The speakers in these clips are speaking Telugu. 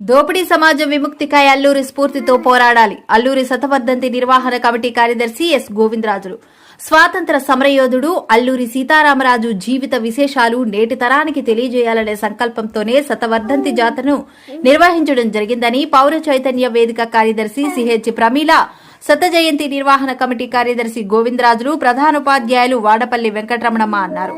దోపిడీ సమాజం విముక్తికై అల్లూరి స్ఫూర్తితో పోరాడాలి. అల్లూరి శతవర్ధంతి నిర్వహణ కమిటీ కార్యదర్శి ఎస్ గోవిందరాజులు. స్వాతంత్ర సమరయోధుడు అల్లూరి సీతారామరాజు జీవిత విశేషాలు నేటి తరానికి తెలియజేయాలనే సంకల్పంతోనే శతవర్ధంతి జాతను నిర్వహించడం జరిగిందని పౌర చైతన్య వేదిక కార్యదర్శి సిహెచ్ ప్రమీల శత జయంతి నిర్వహణ కమిటీ కార్యదర్శి గోవిందరాజులు ప్రధానోపాధ్యాయులు వాడపల్లి వెంకటరమణమ్మ అన్నారు.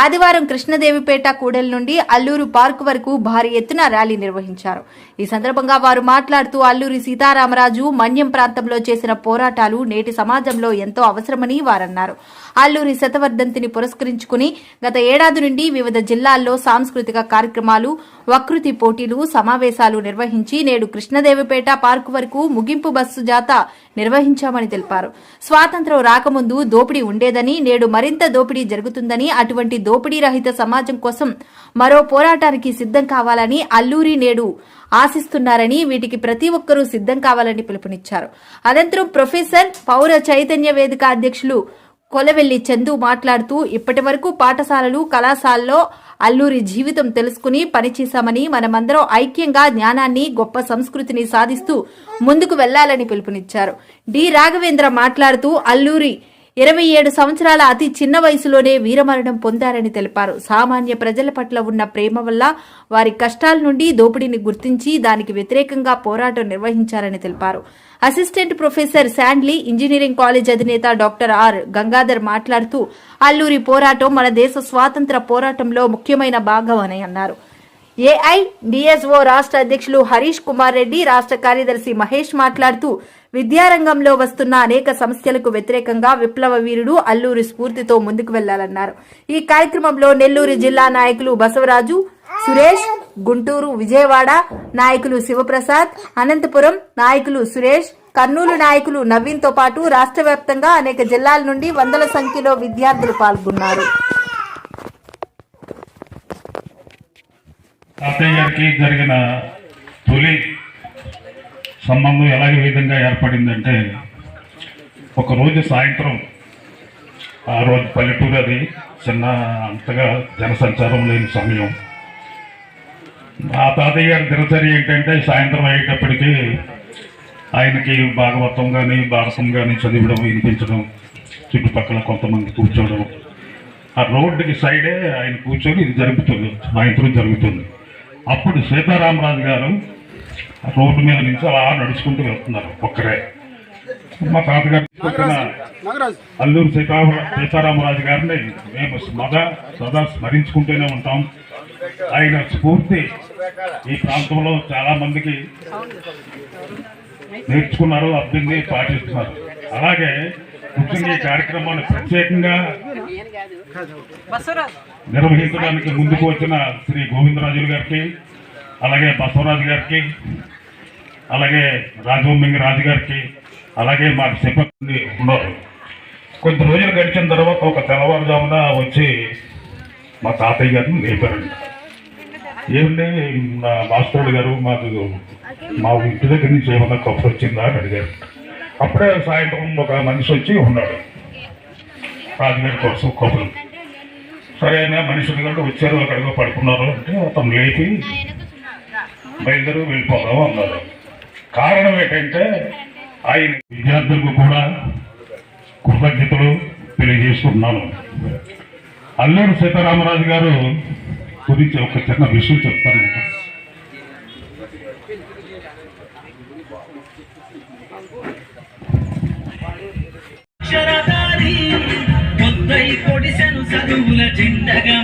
ఆదివారం కృష్ణదేవిపేట కూడలి నుండి అల్లూరు పార్క్ వరకు భారీ ఎత్తున ర్యాలీ నిర్వహించారు. ఈ సందర్భంగా వారు మాట్లాడుతూ అల్లూరి సీతారామరాజు మన్యం ప్రాంతంలో చేసిన పోరాటాలు నేటి సమాజంలో ఎంతో అవసరమని వారన్నారు. అల్లూరి శతవర్ధంతిని పురస్కరించుకుని గత ఏడాది నుండి వివిధ జిల్లాల్లో సాంస్కృతిక కార్యక్రమాలు వకృతి పోటీలు సమావేశాలు నిర్వహించి నేడు కృష్ణదేవిపేట పార్కు వరకు ముగింపు బస్సు జాత నిర్వహించామని తెలిపారు. స్వాతంత్ర్యం రాకముందు దోపిడీ ఉండేదని నేడు మరింత దోపిడీ జరుగుతుందని అటువంటి దోపిడీ రహిత సమాజం కోసం మరో పోరాటానికి సిద్ధం కావాలని అల్లూరి నేడు ఆశిస్తున్నారని వీటికి ప్రతి ఒక్కరూ సిద్ధం కావాలని పిలుపునిచ్చారు. అనంతరం ప్రొఫెసర్ పౌర చైతన్య వేదిక అధ్యక్షులు కొలవెల్లి చందు మాట్లాడుతూ ఇప్పటి వరకు పాఠశాలలు కళాశాలలో అల్లూరి జీవితం తెలుసుకుని పనిచేశామని మనమందరం ఐక్యంగా జ్ఞానాన్ని గొప్ప సంస్కృతిని సాధిస్తూ ముందుకు వెళ్ళాలని పిలుపునిచ్చారు. డి. రాఘవేంద్ర మాట్లాడుతూ అల్లూరి ఇరవై ఏడు సంవత్సరాల అతి చిన్న వయసులోనే వీరమరణం పొందారని తెలిపారు. సామాన్య ప్రజల పట్ల ఉన్న ప్రేమ వల్ల వారి కష్టాల నుండి దోపిడీని గుర్తించి దానికి వ్యతిరేకంగా పోరాటం నిర్వహించారని తెలిపారు. అసిస్టెంట్ ప్రొఫెసర్ శాండ్లీ ఇంజనీరింగ్ కాలేజ్ అధినేత డాక్టర్ ఆర్. గంగాధర్ మాట్లాడుతూ అల్లూరి పోరాటం మన దేశ స్వాతంత్ర పోరాటంలో ముఖ్యమైన భాగం అని అన్నారు. ఏఐ డిఎస్ఓ రాష్ట్ర అధ్యక్షులు హరీష్ కుమార్ రెడ్డి రాష్ట్ర కార్యదర్శి మహేష్ మాట్లాడుతూ విద్యారంగంలో వస్తున్న అనేక సమస్యలకు వ్యతిరేకంగా విప్లవ వీరుడు అల్లూరి స్ఫూర్తితో ముందుకు వెళ్ళాలన్నారు. ఈ కార్యక్రమంలో నెల్లూరు జిల్లా నాయకులు బసవరాజు సురేష్ గుంటూరు విజయవాడ నాయకులు శివప్రసాద్ అనంతపురం నాయకులు సురేష్ కర్నూలు నాయకులు నవీన్తో పాటు రాష్ట్ర వ్యాప్తంగా అనేక జిల్లాల నుండి వందల సంఖ్యలో విద్యార్థులు పాల్గొన్నారు. తాతయ్య గారికి జరిగిన తొలి సంబంధం ఎలాగే విధంగా ఏర్పడిందంటే ఒకరోజు సాయంత్రం ఆ రోజు పల్లెటూరు అది చిన్న అంతగా జనసంచారం లేని సమయం. ఆ తాతయ్య గారి దినచర్య ఏంటంటే సాయంత్రం అయ్యేటప్పటికీ ఆయనకి భాగవతం కానీ భారతం కానీ చదివడం వినిపించడం చుట్టుపక్కల కొంతమంది కూర్చోవడం. ఆ రోడ్డుకి సైడే ఆయన కూర్చొని ఇది జరుగుతుంది సాయంత్రం జరుగుతుంది. అప్పుడు సీతారామరాజు గారు రోడ్డు మీద నుంచి అలా నడుచుకుంటూ వెళ్తున్నారు ఒక్కరే. మా తాతగారు అల్లూరు సీతారామ సీతారామరాజు గారిని మేము సదా సదా స్మరించుకుంటూనే ఉంటాం. ఆయన స్ఫూర్తి ఈ ప్రాంతంలో చాలా మందికి నేర్చుకున్నారు అభ్యుంది పాటిస్తున్నారు. అలాగే ముఖ్యంగా ఈ కార్యక్రమాన్ని ప్రత్యేకంగా నిర్వహించడానికి ముందుకు వచ్చిన శ్రీ గోవిందరాజులు గారికి అలాగే బసవరాజు గారికి అలాగే రాజవమ్మింగి రాజు గారికి అలాగే మాకు సిబ్బంది ఉన్నారు. కొద్ది రోజులు గడిచిన తర్వాత ఒక తెల్లవారుజామున వచ్చి మా తాతయ్య గారిని లేపారండి. ఏమండి నా మాస్టర్లు గారు మాకు మా ఇంటి దగ్గర నుంచి ఏమన్నా కప్పు వచ్చిందా అని అడిగారు. అప్పుడే సాయంత్రం ఒక మనిషి వచ్చి ఉన్నాడు. రాజుగారి కోసం కబులు సరే అయినా మనుషులు కంటే వచ్చారు అక్కడికి పడుకున్నారు అంటే అతను లేపి బయలుదేరి వెళ్ళిపోదాం అన్నారు కారణం ఏంటంటే ఆయన విద్యార్థులకు కూడా కృతజ్ఞతలు తెలియజేసుకుంటున్నాను అల్లూరు సీతారామరాజు గారు గురించి ఒక చిన్న విషయం చెప్తాను. మీకు. అక్షరధారి చదువుల జెండగా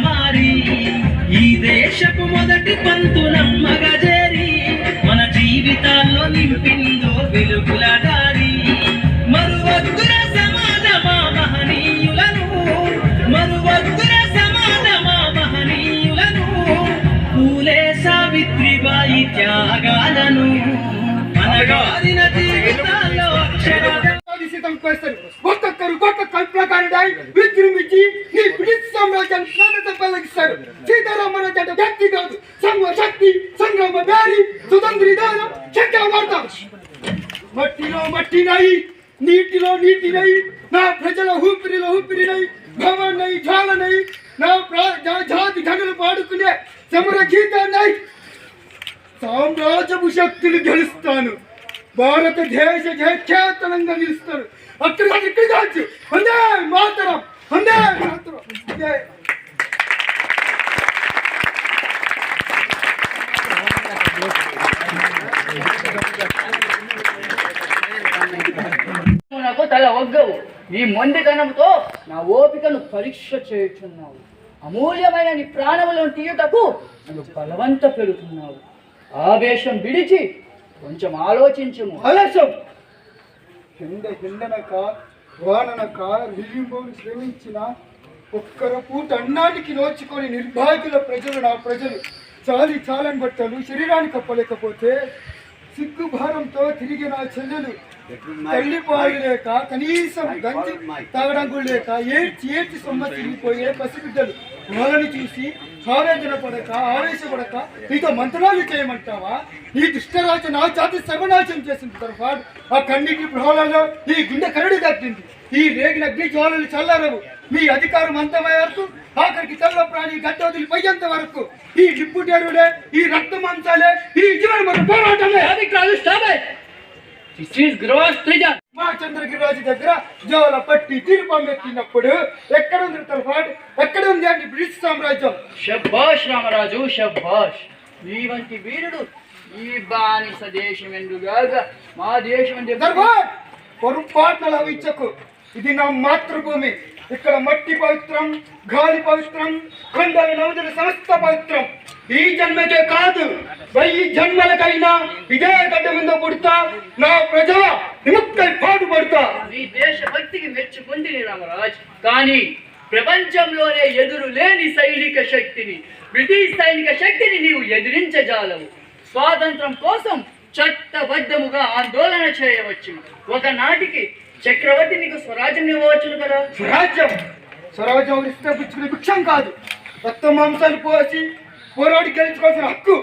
అక్షరధారి విజృంభించి నీ బ్రిటిష్ సామ్రాజ్యం సీతారామరాజు అంటే వ్యక్తి కాదు. సంఘ శక్తి సంగ్రామ బ్యారి సుతంత్రి చక్రవర్త మట్టిలో మట్టి నాయి నీటిలో నీటినై నా ప్రజల ఊపిరిలో ఊపిరినై భవనై జ్వాలనై నా ప్రా- నా జాతి ఘనులు పాడుకునే సమర గీతాన్ని సామ్రాజ్యపు శక్తులు గెలుస్తాను. భారతదేశ జయఖ్యాతనంగా నిలుస్తారు. అక్కడ ఇక్కడ కావచ్చు అందే మాతరం అందే మాతరం. నాకు తల ఒగ్గవు. నీ మొండితనంతో నా ఓపికను పరీక్ష చేయుచున్నావు. అమూల్యమైన నీ ప్రాణములను తీయుటకు నన్ను బలవంత పెడుతున్నావు. ఆవేశం విడిచి కొంచెం ఆలోచించుము. ఆలస్యం. ఎండ ఎండనక వాననక రిలింబోని శ్రమించిన ఒక్కర పూట అన్నానికి నోచుకొని నిర్భాగ్యుల ప్రజలు నా ప్రజలు. చాలి చాలని బట్టలు శరీరానికి కప్పలేకపోతే సిగ్గు భారంతో తిరిగి నా చెల్లెలు తల్లి పాలు లేక కనీసం గంజి తాగడం కూడా లేక ఏడ్చి ఏడ్చి సొమ్మ తిరిగిపోయే పసిబిడ్డలు. వాళ్ళని చూసి ఆవేదన పడక ఆవేశపడక నీతో మంత్రాలు చేయమంటావా? ఈ దుష్టరాజు నా జాతి సర్వనాశం చేసింది తర్వాత ఆ కన్నీటి ప్రహోళలో ఈ గుండె కరడి తగ్గింది. ఈ రేగిన అగ్ని జ్వాలలు చల్లారవు. మీ అధికారం అంతమయ్యే వరకు ఆఖరికి చల్ల ప్రాణి గడ్డ వదిలిపోయేంత వరకు. ఈ డిప్యూటేరులే ఈ రక్త మాంసాలే ఈ జీవన మన పోరాటమే అధికారులు స్టాప్ దిస్ ఈస్ గ్రోస్ మా చంద్రగిరిరాజు దగ్గర జోల పట్టి తీర్పం ఎత్తినప్పుడు ఎక్కడ ఉంది తలపాటు? ఎక్కడ ఉంది అండి బ్రిటిష్ సామ్రాజ్యం? షబ్బాష్ రామరాజు షబ్బాష్ నీ వంటి వీరుడు ఈ బానిస దేశం ఎందుగాక మా దేశం పొరపాటున లభించకు ఇది నా మాతృభూమి. ఇక్కడ మట్టి పవిత్రం గాలి పవిత్రం కొండల నదుల సమస్త పవిత్రం. ఈ జన్మకే కాదు వెయ్యి జన్మలకైనా ఇదే గడ్డ మీద పుడతా నా ప్రజల విముక్తై పాటుపడతా. నీ దేశభక్తికి మెచ్చుకుంది రామరాజ్. కానీ ప్రపంచంలోనే ఎదురు లేని సైనిక శక్తిని బ్రిటిష్ సైనిక శక్తిని నీవు ఎదిరించజాలవు. స్వాతంత్రం కోసం చట్టబద్ధముగా ఆందోళన చేయవచ్చు. ఒకనాటికి చక్రవర్తి నీకు స్వరాజ్యం ఇవ్వవచ్చును కదా? స్వరాజ్యం. స్వరాజ్యం ఇస్తే పుచ్చుకునే భిక్షం కాదు. రక్త మాంసాలు పోసి పోరాడి గెలుచుకోవాల్సిన హక్కు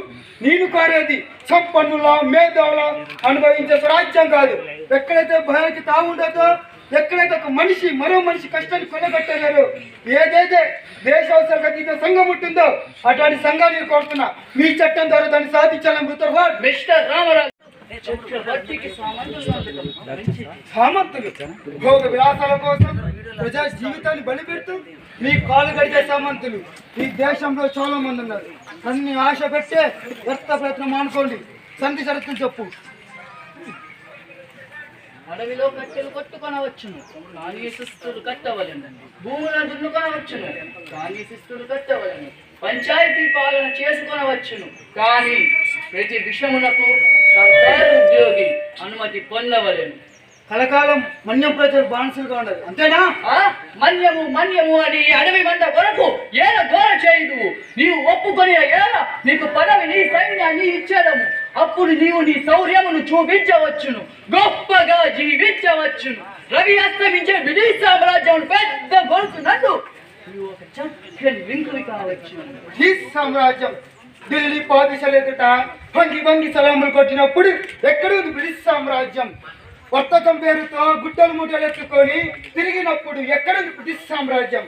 నేను కోరేది. సంపన్నుల మేధావుల అనుభవించే స్వరాజ్యం కాదు. ఎక్కడైతే భయానికి తాగుండదో ఎక్కడైతే ఒక మనిషి మరో మనిషి కష్టాన్ని కొనగట్టలేరు ఏదైతే దేశ అవసరాలకు అతీత సంఘం ఉంటుందో అటువంటి సంఘాన్ని కోరుతున్నా. మీ చట్టం ద్వారా దాన్ని సాధించాలని మిస్టర్ రామరాజు. సామంతులు భోగ విలాసాల కోసం ప్రజా జీవితాన్ని బలిపెడుతూ మీ కాలు గడిచే సామంతులు. ఈ దేశంలో చాలా మంది ఉన్నారు. అన్ని ఆశ పెట్టే వ్యర్థ ప్రయత్నం మానుకోండి. సంధి షరతులు చెప్పు. అడవిలో కట్టెలు కొట్టుకొనవచ్చును. కానీ శిస్తులు కట్టవలను. భూములను దున్నుకొనవచ్చును. కానీ శిస్తులు కట్టవలను. పంచాయతీ పాలన చేసుకొనవచ్చును. కానీ ప్రతి విషమునకు సర్కారు ఉద్యోగి అనుమతి పొందవలేను. కలకాలం మన్యం ప్రజలు బానిసలుగా ఉండదు అంతేనా? మన్యము మన్యము అని అడవి మంద కొరకు ఏల ఘోర చేయదు నీవు ఒప్పుకొని ఏల నీకు పదవి నీ సైన్యాన్ని ఇచ్చేదము అప్పుడు నీవు నీ శౌర్యమును చూపించవచ్చును. గొప్పగా జీవించవచ్చును. రవి అస్తమించే బ్రిటిష్ సామ్రాజ్యం పెద్ద కొడుకు నన్ను నీవు ఒక చక్కని వింకులు కావచ్చు ఈ సామ్రాజ్యం ఢిల్లీ పాదిశలు ఎదుట వంగి వంగి సలాములు కొట్టినప్పుడు ఎక్కడుంది బ్రిటిష్ సామ్రాజ్యం? వర్తకం పేరుతో గుట్టలు మూటలు ఎత్తుకొని తిరిగినప్పుడు ఎక్కడ బ్రిటిష్ సామ్రాజ్యం?